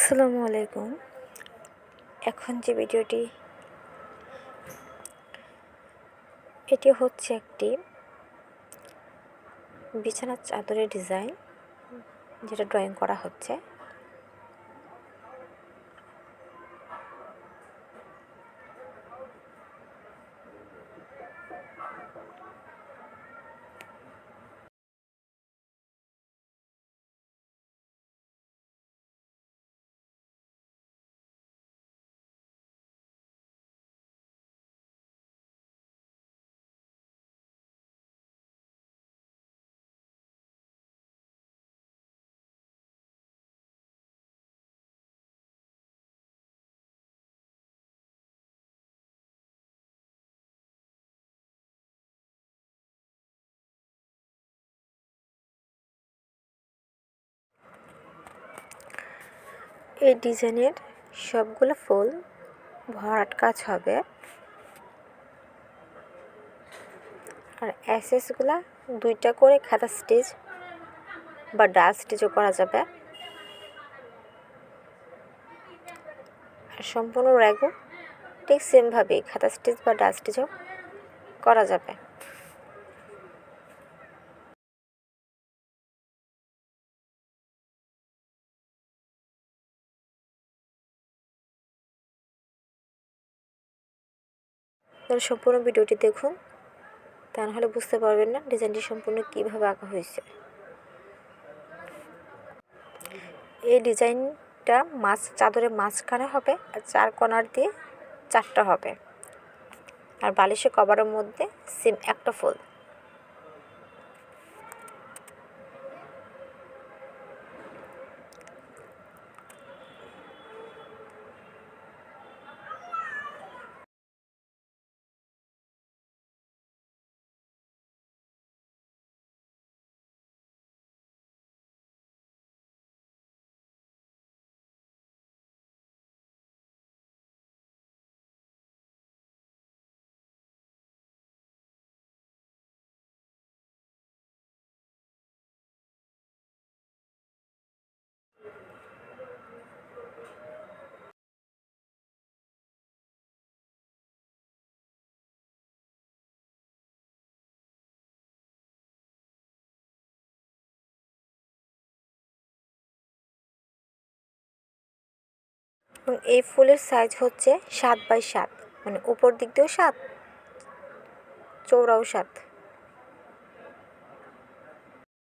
আসসালামু আলাইকুম। এখন যে ভিডিওটি, এটি হচ্ছে একটি বিছানার চাদরের ডিজাইন, যেটা ড্রয়িং করা হচ্ছে। এই ডিজাইনের সবগুলো ফুল ভরাট কাজ হবে। আর অ্যাসেসগুলা দুইটা করে খাতা স্টিচ বা ডাল স্টিচও করা যাবে। আর সম্পূর্ণ র্যাগও ঠিক সেমভাবে খাতা স্টিচ বা ডাল স্টিচও করা যাবে। আপনারা সম্পূর্ণ ভিডিওটি দেখুন, তা নাহলে বুঝতে পারবেন না ডিজাইনটি সম্পূর্ণ কীভাবে আঁকা হয়েছে। এই ডিজাইনটা মাছ, চাদরের মাঝখানে হবে আর চার কোনার দিয়ে চারটা হবে। আর বালিশে কভারের মধ্যে সেম একটা ফুল এবং এই ফুলের সাইজ হচ্ছে সাত বাই সাত মানে উপর দিক দিয়েও সাত চৌড়াও সাত।